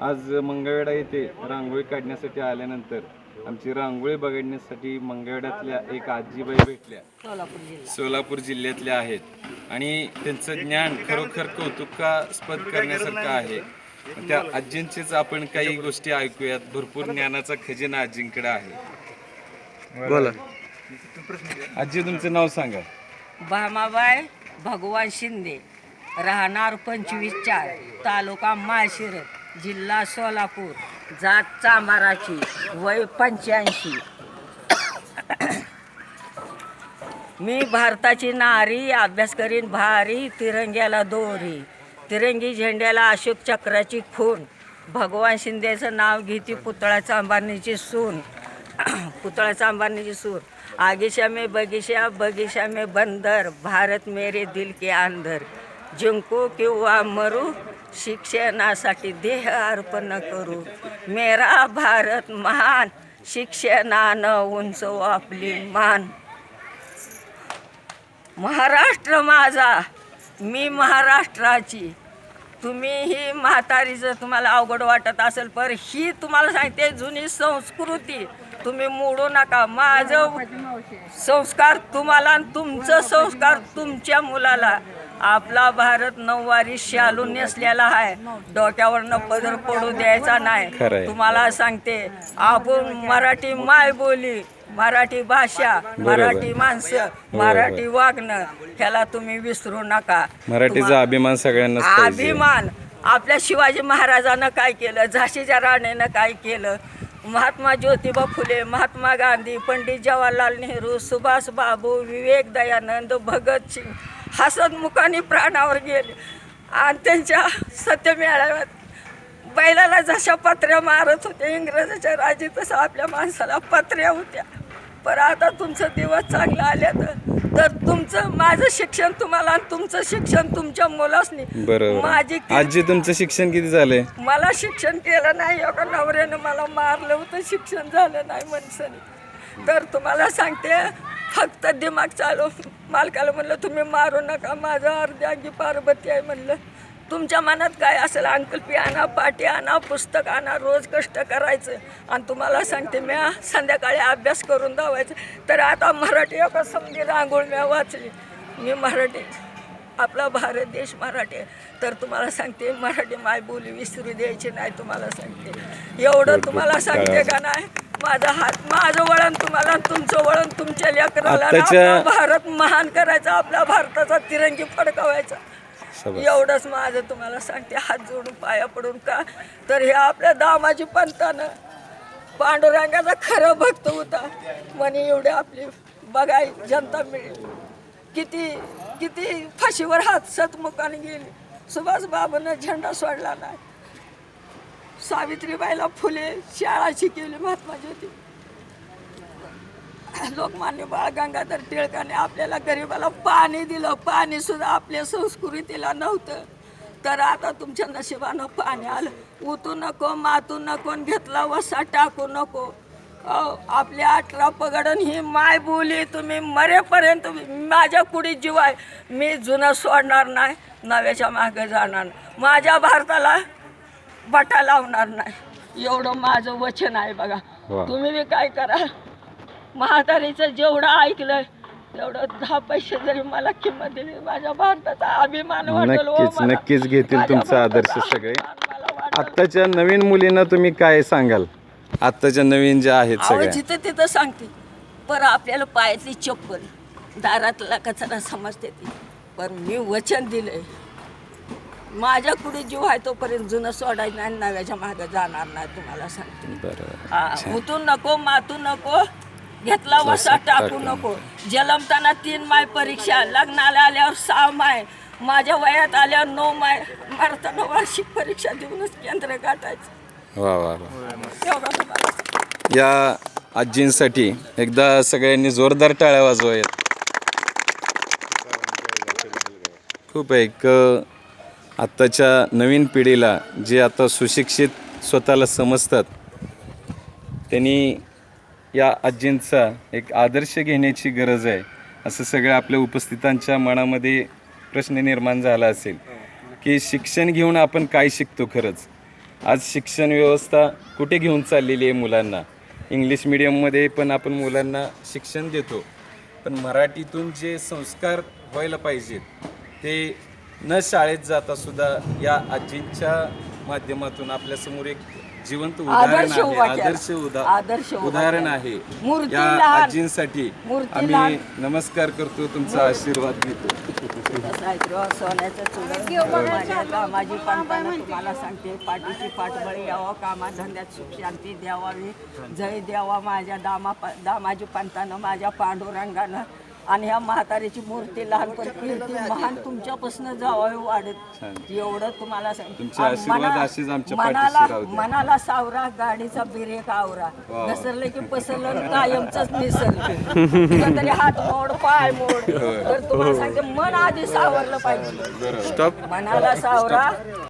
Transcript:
आज मंगळवेढा येथे रांगोळी काढण्यासाठी आल्यानंतर आमची रांगोळी बघण्यासाठी मंगळवेढ्यातल्या एक आजीबाई भेटल्या. सोलापूर जिल्ह्यातल्या आहेत. आणि त्यांचं ज्ञान खरोखर कौतुकास्पद करण्यासारखं आहे. त्या आजींचीच आपण काही गोष्टी ऐकूयात. भरपूर ज्ञानाचा खजिना आजींकडे आहे. बोला. आजी तुमचं नाव सांगा. भामाबाई भगवान शिंदे. राहणार पंचवीस चार तालुका माळशिर जिल्हा सोलापूर. जात चांभाराची वय पंच्याऐंशी. मी भारताची नारी अभ्यास करीन भारी तिरंग्याला दोरी. तिरंगी झेंड्याला अशोक चक्राची खून. भगवान शिंदेचं नाव घेती पुतळा चांभारणीची सून. पुतळ्याचा अंबानीची सूर. आगिशा में बगिशा बगिशा में बंदर. भारत मेरे दिल के अंदर. जिंकू किंवा मरू शिक्षणासाठी देह अर्पण करू. मेरा भारत महान. शिक्षणानं उंचव आपली मान. महाराष्ट्र माझा. मी महाराष्ट्राची. तुम्ही ही म्हातारी जर तुम्हाला अवघड वाटत असेल पर ही तुम्हाला सांगते जुनी संस्कृती तुम्ही मोडू नका. माझं संस्कार तुम्हाला आणि तुमचं संस्कार तुमच्या मुलाला. आपला भारत नऊवारी शालू नेसलेला आहे. डोक्यावरनं पदर पडू द्यायचा नाही. तुम्हाला सांगते आपण मराठी माय बोली मराठी भाषा मराठी माणसं मराठी वागणं ह्याला तुम्ही विसरू नका. मराठीचा अभिमान सगळ्यांनाच पाहिजे. अभिमान. आपल्या शिवाजी महाराजानं काय केलं? झाशीच्या राणीनं काय केलं? महात्मा ज्योतिबा फुले महात्मा गांधी पंडित जवाहरलाल नेहरू सुभाष बाबू विवेक दयानंद भगतसिंग हसतमुखाने प्राणावर गेले. आणि त्यांच्या सत्यमेळाव्यात बैलाला जशा पत्र्या मारत होते इंग्रजाच्या राजी तसं आपल्या माणसाला पत्र्या होत्या. पण आता तुमचं दिवस चांगलं आले तर तुमचं माझं शिक्षण तुम्हाला आणि तुमचं शिक्षण तुमच्या मुलासनी. बरोबर. माझी आजी तुमचं शिक्षण किती झालंय? मला शिक्षण केलं नाही एका नवऱ्यानं मला मारलं होतं शिक्षण झालं नाही माणसाने तर तुम्हाला सांगते फक्त दिमाग चालू. मालकाला म्हणलं तुम्ही मारू नका माझं अर्ध्या अंगी पार्वती आहे म्हणलं. तुमच्या मनात काय असेल? अंकल्पी आणा पाटी आणा पुस्तक आणा रोज कष्ट करायचं. आणि तुम्हाला सांगते मी संध्याकाळी अभ्यास करून दावायचं तर आता मराठी एका समजी रांगोळ मी वाचली. मी मराठी आपला भारत देश मराठी. आहे तर तुम्हाला सांगते मराठी मायबोली विसरू द्यायची नाही तुम्हाला सांगते. एवढं तुम्हाला सांगते का नाही? माझा हात माझं वळण तुम्हाला तुमचं वळण तुमच्या लेकराला भारत महान करायचा आपला भारताचा तिरंगी फडकवायचा. एवढंच माझं तुम्हाला सांगते हात जोडून पाया पडून का? तर हे आपल्या दामाजी पंतानं पांडुरंगाचा खरं भक्त होता. म्हणे एवढे आपली बघाय जनता मिळेल. किती किती फाशीवर हात सतमुखाने गेली. सुभाष बाबांना झेंडा सोडला नाही. सावित्रीबाईला फुले शाळा शिकवली महात्मा ज्योती लोकमान्य बाळ गंगाधर टिळकाने आपल्याला गरिबाला पाणी दिलं. पाणी सुद्धा आपल्या संस्कृतीला नव्हतं. तर आता तुमच्या नशिबानं पाणी आलं. उतू नको मातू नको घेतला वसा टाकू नको. अहो, आपल्या अठरा पगडन ही माय बोली तुम्ही मरेपर्यंत माझ्या कुडी जीव आहे मी जुनं सोडणार नाही नव्याच्या मागे जाणार नाही. माझ्या भारताला बटा लावणार नाही. एवढं माझं वचन आहे बघा. तुम्ही बी काय करा. म्हातारीचं जेवढं ऐकलंय तेवढं दहा पैसे जरी मला किंमत दिली माझ्या भारताचा अभिमान वाटेल हो नक्कीच मला. नक्कीच घेतील माझ्या तुमचा आदर्श सगळे. अभिमान मला वाटेल. आत्ताच्या नवीन मुलींना तुम्ही काय सांगाल? आत्ताच्या नवीन ज्या आहेत अहो सगळ्या. जिथं तिथं सांगते. पर आपल्याला पायातली चप्पल दारातला कचरा समजते ती पण मी वचन दिलंय. माझ्या कुठे जीव आहे तोपर्यंत जुनं सोडायचं नाही नव्याच्या मागे जाणार नाही तुम्हाला सांगते. बरोबर हा, नको मातू नको. घेतला वसा टाकू नको. जलमताना तीन माय परीक्षा लग्नाला आल्यावर सहा माय. माझ्या वयात आल्यावर नऊ माय. मरताना वार्षिक परीक्षा देऊनच केंद्र गाठायचं. वा वा या आजींसाठी एकदा सगळ्यांनी जोरदार टाळ्या वाजवायत. खूप एक आत्ताच्या नवीन पिढीला जे आता सुशिक्षित स्वतःला समजतात त्यांनी या आजींचा एक आदर्श घेण्याची गरज आहे असं सगळं आपल्या उपस्थितांच्या मनामध्ये प्रश्न निर्माण झाला असेल. की शिक्षण घेऊन आपण काय शिकतो खरंच? आज शिक्षण व्यवस्था कुठे घेऊन चाललेली आहे मुलांना? इंग्लिश मिडियममध्ये पण आपण मुलांना शिक्षण देतो. पण मराठीतून जे संस्कार व्हायला पाहिजेत ते न शाळेत जाता सुद्धा या आजींच्या माध्यमातून आपल्यासमोर एक जिवंत उदाहरण आदर्श आहे उभा केला. आदर्श उदा आदर्श उभा उदाहरण आहे मूर्ती या लहान. आजींसाठी मूर्ती आम्ही लहान. नमस्कार करतो तुमचा आशीर्वाद घेतो सोन्याचं माझ्या कामाची पंतानं तुम्हाला सांगते पाठीची पाठबळी यावं कामाधंद्यात सुख शांती द्यावावी जय द्यावा माझ्या दामा दामाजी पंतानं माझ्या पांडुरंगानं आणि ह्या म्हातारीची मूर्ती लहानपण कीर्ती महान तुमच्यापासून जावावी वाढत. एवढं तुम्हाला सांगते. तुमचे आणि आशीर्वाद मना- असेच आमच्या पाठीशी मनाला राहू द्या. मनाला सावरा गाडीचा बिरेक आवरा. घसरले की पसरलं कायमच निसरलं. तरी हात मोड पाय मोड. तर तुम्हाला सांगते मन आधी सावरलं पाहिजे. मनाला सावरा.